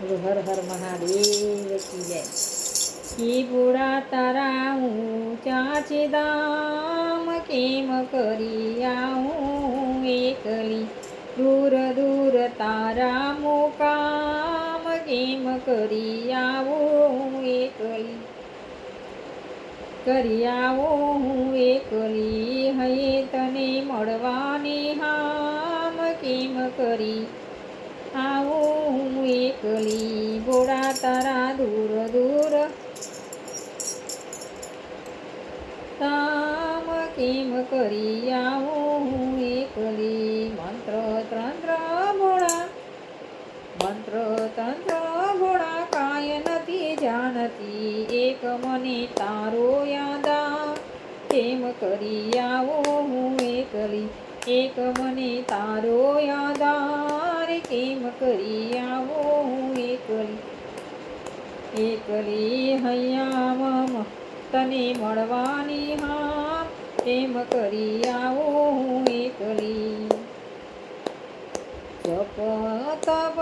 હર હર મહાદેવ કી જય. બુડા તારા હું ચાચી દામ કેમ કરી આવું એકલી? દૂર દૂર તારા મુકામ કેમ કરી આવું એકલી? કરી આવો હું એકલી હૈ તને મળવાની હામ કેમ કરી? આવો હું એકલી ગોળા તારા દૂર દૂર. તામ કેમ કરી આવો હું એકલી મંત્ર તંત્ર ભોળા મંત્ર તંત્ર ભોળા કાય નથી જાણતી, એક મને તારો યાદા કેમ કરી આવો હું એકલી એક મને તારો યાદા કેમ કરી આવો હું એકલી એકલી હૈયામ તને મળવાની હા એમ કરી આવો હું એકલી જપ તપ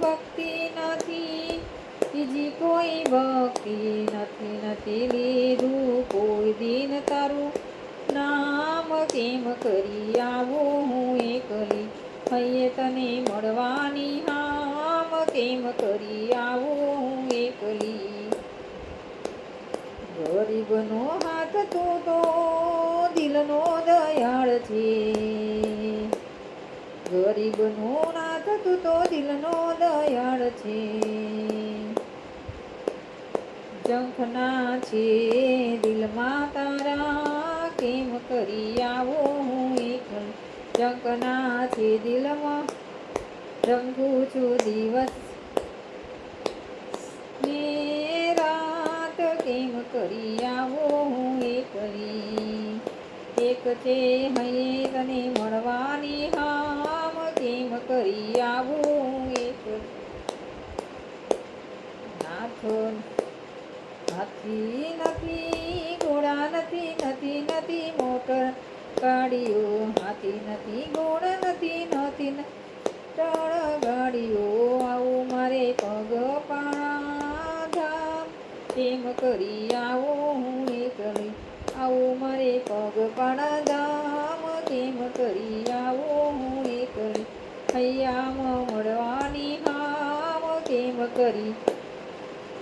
ભક્તિ નથી બીજી કોઈ ભક્તિ નથી નથી લીધું કોઈ દિન તારું નામ કેમ કરી આવો હું એકલી હૈયે તને મળવાની હામ કેમ કરી આવો એકલી? ગરીબનો હાથ તો તો દિલનો દયાળ છે. ગરીબનો નાથ તું તો દિલનો દયાળ છે. જંખના છે દિલમાં તારા, કેમ કરી આવો હું એક છે દિલમાં રંગું છું દિવસ. ને રાત કેમ કરી આવો હું એકલી એક છે હૈયે તને મળવાની હામ, કેમ કરી આવું એક નાથ હાથી નથી, ઘોડા નથી નથી નથી, મોટર ગાડીઓ હાથી નથી ગોળ નથી નથી. ત્રણ ગાડીઓ, આવું મારે પગ પાધામ તેમ કરી આવો હું એકલી, આવું મારે પગ પાણા ધામ કેમ કરી આવો હું એકલી, હૈયામ મળવાની હામ કેમ કરી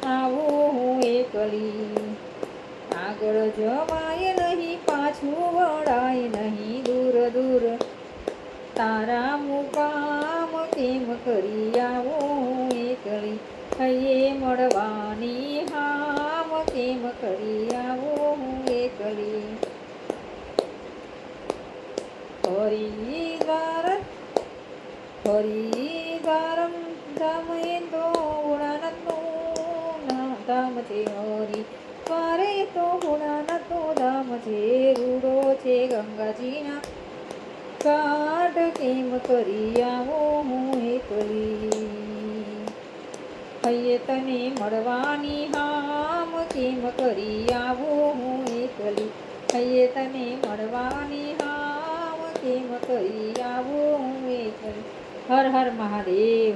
આવો હું એકલી. આગળ જવાય પાછું વળાય નહીં દૂર દૂર. તારા મુકામ કેમ કરી આવો એકલી? થઈએ મળવાની હામ કેમ કરી આવો એકલી? હરિદ્વાર હરિદ્વારમ ધામ એ તો ગુણાનંદનું ધામ છે હરિ. દ્વારે તો ગુણાનંદનું ધામ છે રૂડો છે ગંગાજીના. કાટ કેમ કરી આવો હું એકલી હૈયે તને મળવાની હામ કેમ કરી આવો હું એકલી હૈયે તને મળવાની હામ કેમ કરી આવો હું એકલી હર હર મહાદેવ.